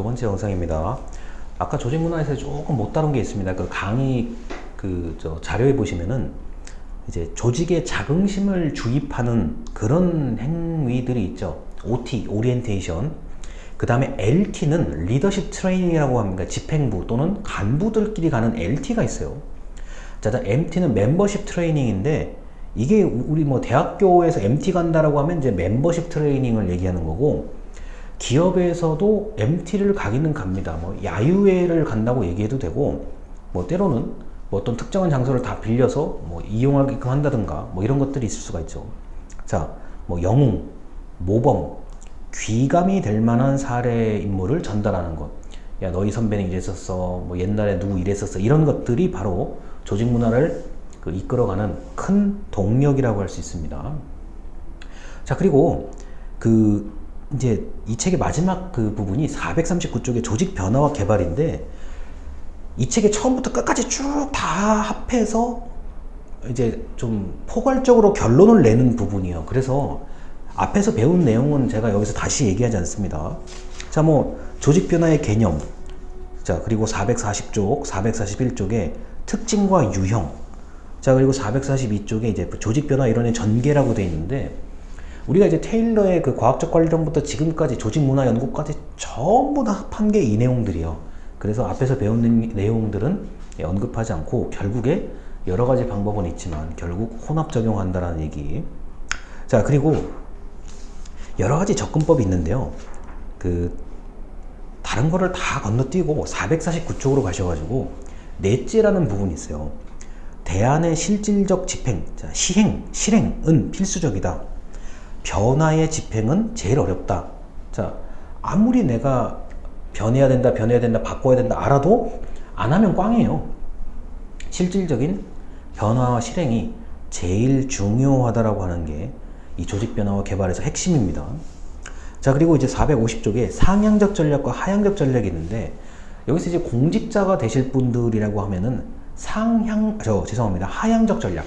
두 번째 영상입니다. 아까 조직 문화에서 조금 못 다룬 게 있습니다. 그 강의 그저 자료에 보시면은 이제 조직에 자긍심을 주입하는 그런 행위들이 있죠. OT, 오리엔테이션. 그 다음에 LT는 리더십 트레이닝이라고 합니다. 집행부 또는 간부들끼리 가는 LT가 있어요. 자, MT는 멤버십 트레이닝인데 이게 우리 뭐 대학교에서 MT 간다라고 하면 이제 멤버십 트레이닝을 얘기하는 거고 기업에서도 MT를 가기는 갑니다. 뭐 야유회를 간다고 얘기해도 되고 뭐 때로는 뭐 어떤 특정한 장소를 다 빌려서 뭐 이용하게끔 한다든가 뭐 이런 것들이 있을 수가 있죠. 자, 뭐 영웅, 모범, 귀감이 될 만한 사례 인물을 전달하는 것. 야, 너희 선배는 이랬었어. 뭐 옛날에 누구 이랬었어. 이런 것들이 바로 조직 문화를 그 이끌어가는 큰 동력이라고 할 수 있습니다. 자, 그리고 그 이제 이 책의 마지막 그 부분이 439쪽의 조직 변화와 개발인데 이 책의 처음부터 끝까지 쭉 다 합해서 이제 좀 포괄적으로 결론을 내는 부분이에요. 그래서 앞에서 배운 내용은 제가 여기서 다시 얘기하지 않습니다. 자, 뭐 조직 변화의 개념. 자, 그리고 440쪽, 441쪽에 특징과 유형. 자, 그리고 442쪽에 이제 조직 변화 이론의 전개라고 되어 있는데 우리가 이제 테일러의 그 과학적 관련부터 지금까지 조직 문화 연구까지 전부 다 합한 게 이 내용들이에요. 그래서 앞에서 배운 내용들은 언급하지 않고 결국에 여러 가지 방법은 있지만 결국 혼합 적용한다라는 얘기. 자, 그리고 여러 가지 접근법이 있는데요. 그 다른 거를 다 건너뛰고 449쪽으로 가셔가지고 넷째라는 부분이 있어요. 대안의 실질적 집행, 자, 시행, 실행은 필수적이다. 변화의 집행은 제일 어렵다. 자, 아무리 내가 변해야 된다, 변해야 된다, 바꿔야 된다 알아도 안 하면 꽝이에요. 실질적인 변화와 실행이 제일 중요하다라고 하는 게 이 조직 변화와 개발에서 핵심입니다. 자, 그리고 이제 450쪽에 상향적 전략과 하향적 전략이 있는데 여기서 이제 공직자가 되실 분들이라고 하면은 상향, 저 죄송합니다. 하향적 전략.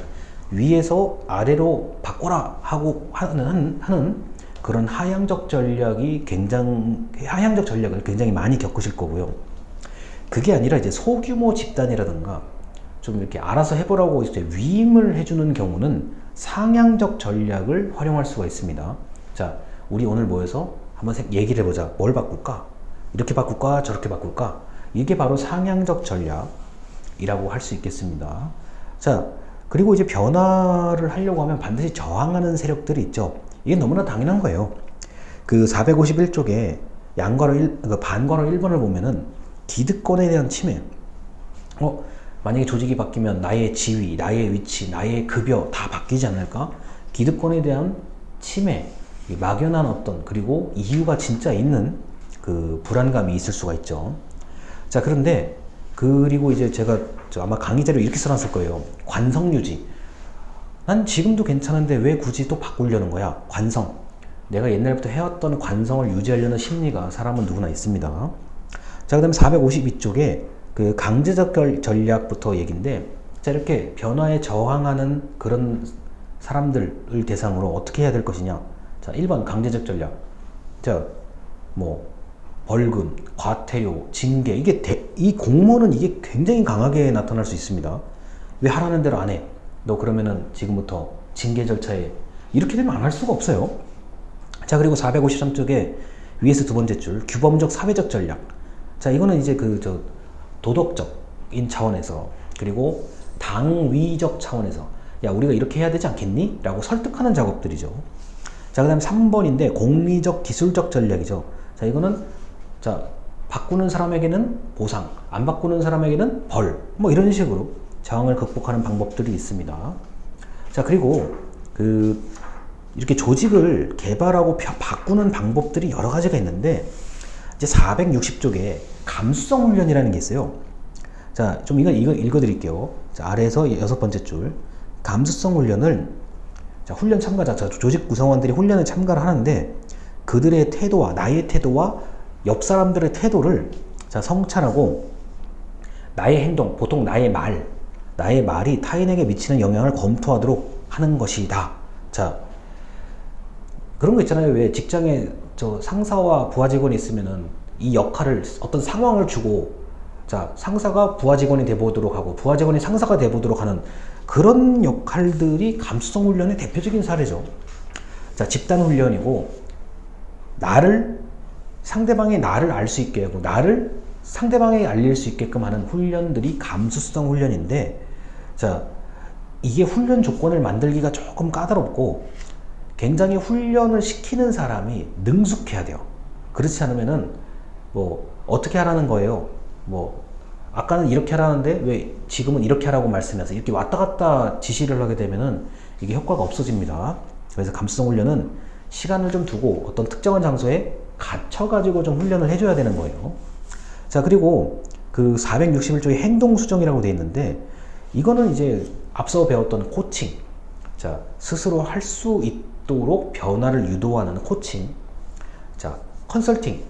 위에서 아래로 바꿔라 하고 하는, 하는 그런 하향적 전략이 굉장히, 하향적 전략을 굉장히 많이 겪으실 거고요. 그게 아니라 이제 소규모 집단이라든가 좀 이렇게 알아서 해보라고 이제 위임을 해주는 경우는 상향적 전략을 활용할 수가 있습니다. 자, 우리 오늘 모여서 한번 얘기를 해보자. 뭘 바꿀까? 이렇게 바꿀까? 저렇게 바꿀까? 이게 바로 상향적 전략이라고 할 수 있겠습니다. 자, 그리고 이제 변화를 하려고 하면 반드시 저항하는 세력들이 있죠. 이게 너무나 당연한 거예요. 그 451쪽에 양괄호 1, 그 반괄호 1번을 보면은 기득권에 대한 침해. 어, 만약에 조직이 바뀌면 나의 지위, 나의 위치, 나의 급여 다 바뀌지 않을까? 기득권에 대한 침해, 막연한 어떤 그리고 이유가 진짜 있는 그 불안감이 있을 수가 있죠. 자 그런데 그리고 이제 제가 아마 강의 자료 이렇게 써놨을 거예요. 관성 유지. 난 지금도 괜찮은데 왜 굳이 또 바꾸려는 거야? 관성. 내가 옛날부터 해왔던 관성을 유지하려는 심리가 사람은 누구나 있습니다. 자, 그 다음에 452쪽에 그 강제적 전략부터 얘기인데, 자, 이렇게 변화에 저항하는 그런 사람들을 대상으로 어떻게 해야 될 것이냐. 자, 1번 강제적 전략. 자, 뭐, 벌금, 과태료, 징계. 이게 대, 이 공무원은 이게 굉장히 강하게 나타날 수 있습니다. 왜 하라는 대로 안 해? 너 그러면은 지금부터 징계 절차에 이렇게 되면 안 할 수가 없어요. 자, 그리고 453쪽에 위에서 두 번째 줄, 규범적 사회적 전략. 자, 이거는 이제 그, 저, 도덕적인 차원에서, 그리고 당위적 차원에서, 야, 우리가 이렇게 해야 되지 않겠니? 라고 설득하는 작업들이죠. 자, 그 다음에 3번인데, 공리적 기술적 전략이죠. 자, 이거는, 자, 바꾸는 사람에게는 보상, 안 바꾸는 사람에게는 벌, 뭐 이런 식으로 저항을 극복하는 방법들이 있습니다. 자, 그리고 그 이렇게 조직을 개발하고 바꾸는 방법들이 여러 가지가 있는데 이제 460쪽에 감수성 훈련이라는 게 있어요. 자, 좀 이거 이거 읽어 드릴게요. 자, 아래에서 여섯 번째 줄. 감수성 훈련을 자, 훈련 참가자, 자, 조직 구성원들이 훈련에 참가를 하는데 그들의 태도와 나의 태도와 옆 사람들의 태도를 자, 성찰하고 나의 행동, 보통 나의 말, 나의 말이 타인에게 미치는 영향을 검토하도록 하는 것이다. 자, 그런 거 있잖아요. 왜 직장에 저 상사와 부하 직원이 있으면은 이 역할을 어떤 상황을 주고 자 상사가 부하 직원이 돼 보도록 하고 부하 직원이 상사가 돼 보도록 하는 그런 역할들이 감수성 훈련의 대표적인 사례죠. 자 집단 훈련이고 나를 상대방이 나를 알 수 있게 하고 나를 상대방에게 알릴 수 있게끔 하는 훈련들이 감수성 훈련인데 자 이게 훈련 조건을 만들기가 조금 까다롭고 굉장히 훈련을 시키는 사람이 능숙해야 돼요. 그렇지 않으면은 뭐 어떻게 하라는 거예요. 뭐 아까는 이렇게 하라는데 왜 지금은 이렇게 하라고 말씀해서 이렇게 왔다 갔다 지시를 하게 되면은 이게 효과가 없어집니다. 그래서 감수성 훈련은 시간을 좀 두고 어떤 특정한 장소에 갇혀가지고 좀 훈련을 해줘야 되는 거예요. 자, 그리고 그 461조의 행동 수정이라고 되어 있는데 이거는 이제 앞서 배웠던 코칭. 자, 스스로 할 수 있도록 변화를 유도하는 코칭. 자, 컨설팅.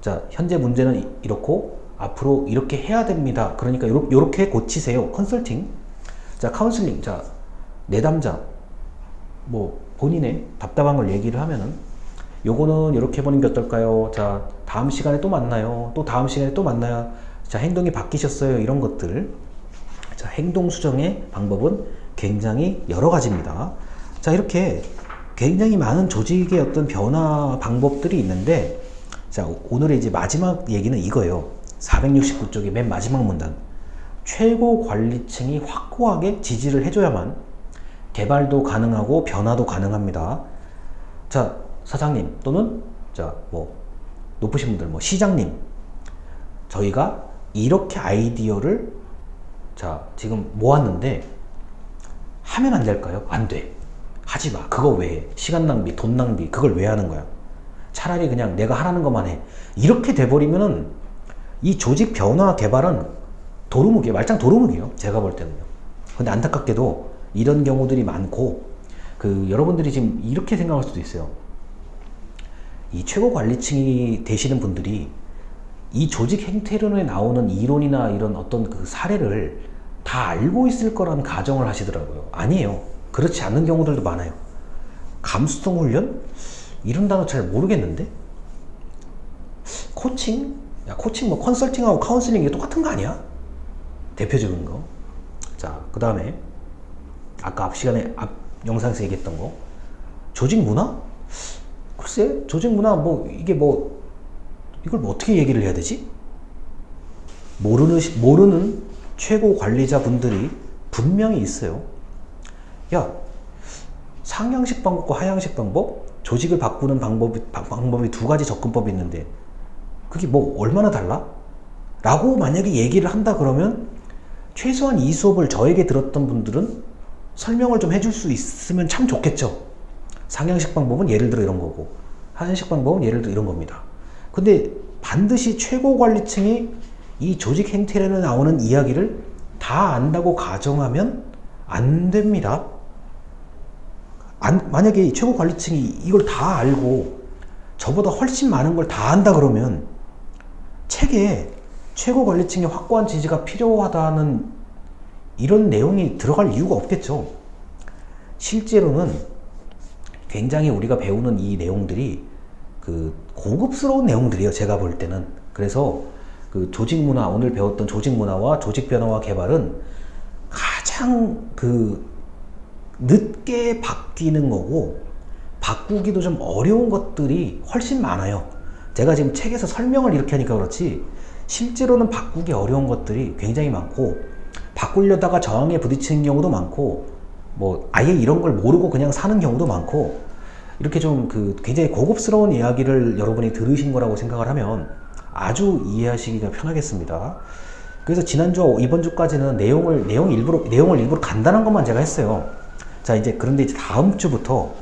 자, 현재 문제는 이- 이렇고 앞으로 이렇게 해야 됩니다. 그러니까 요렇- 요렇게 고치세요. 컨설팅. 자, 카운슬링. 자, 내담자. 뭐 본인의 답답한 걸 얘기를 하면은 요거는 이렇게 해보는 게 어떨까요? 자, 다음 시간에 또 만나요. 또 다음 시간에 또 만나요. 자, 행동이 바뀌셨어요. 이런 것들. 자, 행동 수정의 방법은 굉장히 여러 가지입니다. 자, 이렇게 굉장히 많은 조직의 어떤 변화 방법들이 있는데, 자, 오늘의 이제 마지막 얘기는 이거예요. 469쪽의 맨 마지막 문단. 최고 관리층이 확고하게 지지를 해줘야만 개발도 가능하고 변화도 가능합니다. 자, 사장님 또는 자, 뭐 높으신 분들 뭐 시장님 저희가 이렇게 아이디어를 자, 지금 모았는데 하면 안 될까요? 안 돼. 하지 마. 그거 왜 해? 시간 낭비, 돈 낭비. 그걸 왜 하는 거야? 차라리 그냥 내가 하라는 것만 해. 이렇게 돼버리면은 이 조직 변화 개발은 도루묵이에요. 말짱 도루묵이에요. 제가 볼 때는요. 근데 안타깝게도 이런 경우들이 많고 그 여러분들이 지금 이렇게 생각할 수도 있어요. 이 최고 관리층이 되시는 분들이 이 조직 행태론에 나오는 이론이나 이런 어떤 그 사례를 다 알고 있을 거라는 가정을 하시더라고요. 아니에요. 그렇지 않는 경우들도 많아요. 감수성 훈련? 이런 단어 잘 모르겠는데? 코칭? 야, 코칭 뭐 컨설팅하고 카운슬링 이게 똑같은 거 아니야? 대표적인 거. 자, 그 다음에 아까 앞 시간에 앞 영상에서 얘기했던 거. 조직 문화? 글쎄, 조직 문화 뭐 이게 뭐 이걸 뭐 어떻게 얘기를 해야 되지? 모르는 시- 모르는 최고 관리자 분들이 분명히 있어요. 야, 상향식 방법과 하향식 방법, 조직을 바꾸는 방법이 방- 방법이 두 가지 접근법이 있는데 그게 뭐 얼마나 달라? 라고 만약에 얘기를 한다 그러면 최소한 이 수업을 저에게 들었던 분들은 설명을 좀 해줄 수 있으면 참 좋겠죠. 상향식 방법은 예를 들어 이런 거고 하향식 방법은 예를 들어 이런 겁니다. 근데 반드시 최고 관리층이 이 조직 행태에 나오는 이야기를 다 안다고 가정하면 안 됩니다. 안- 만약에 이 최고 관리층이 이걸 다 알고 저보다 훨씬 많은 걸 다 안다 그러면 책에 최고 관리층의 확고한 지지가 필요하다는 이런 내용이 들어갈 이유가 없겠죠. 실제로는 굉장히 우리가 배우는 이 내용들이 그 고급스러운 내용들이에요. 제가 볼 때는. 그래서 그 조직 문화, 오늘 배웠던 조직 문화와 조직 변화와 개발은 가장 그 늦게 바뀌는 거고 바꾸기도 좀 어려운 것들이 훨씬 많아요. 제가 지금 책에서 설명을 이렇게 하니까 그렇지 실제로는 바꾸기 어려운 것들이 굉장히 많고 바꾸려다가 저항에 부딪히는 경우도 많고 뭐 아예 이런 걸 모르고 그냥 사는 경우도 많고 이렇게 좀 그 굉장히 고급스러운 이야기를 여러분이 들으신 거라고 생각을 하면 아주 이해하시기가 편하겠습니다. 그래서 지난주 이번 주까지는 내용을 내용 일부러 내용을 일부러 간단한 것만 제가 했어요. 자 이제 그런데 이제 다음 주부터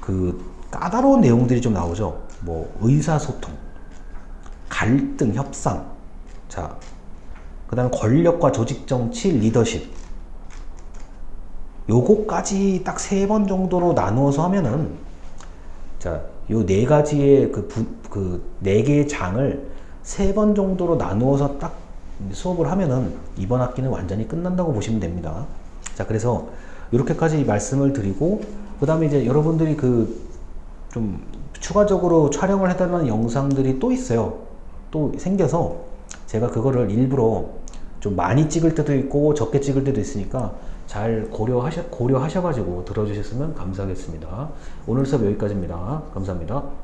그 까다로운 내용들이 좀 나오죠. 뭐 의사소통, 갈등, 협상, 자 그다음 권력과 조직 정치, 리더십. 요거까지 딱 세 번 정도로 나누어서 하면은 자, 요 네 가지의 그, 부, 그, 네 개의 장을 세 번 정도로 나누어서 딱 수업을 하면은 이번 학기는 완전히 끝난다고 보시면 됩니다. 자, 그래서 이렇게까지 말씀을 드리고, 그 다음에 이제 여러분들이 그, 좀 추가적으로 촬영을 해달라는 영상들이 또 있어요. 또 생겨서 제가 그거를 일부러 좀 많이 찍을 때도 있고 적게 찍을 때도 있으니까 잘 고려하셔, 고려하셔가지고 들어주셨으면 감사하겠습니다. 오늘 수업 여기까지입니다. 감사합니다.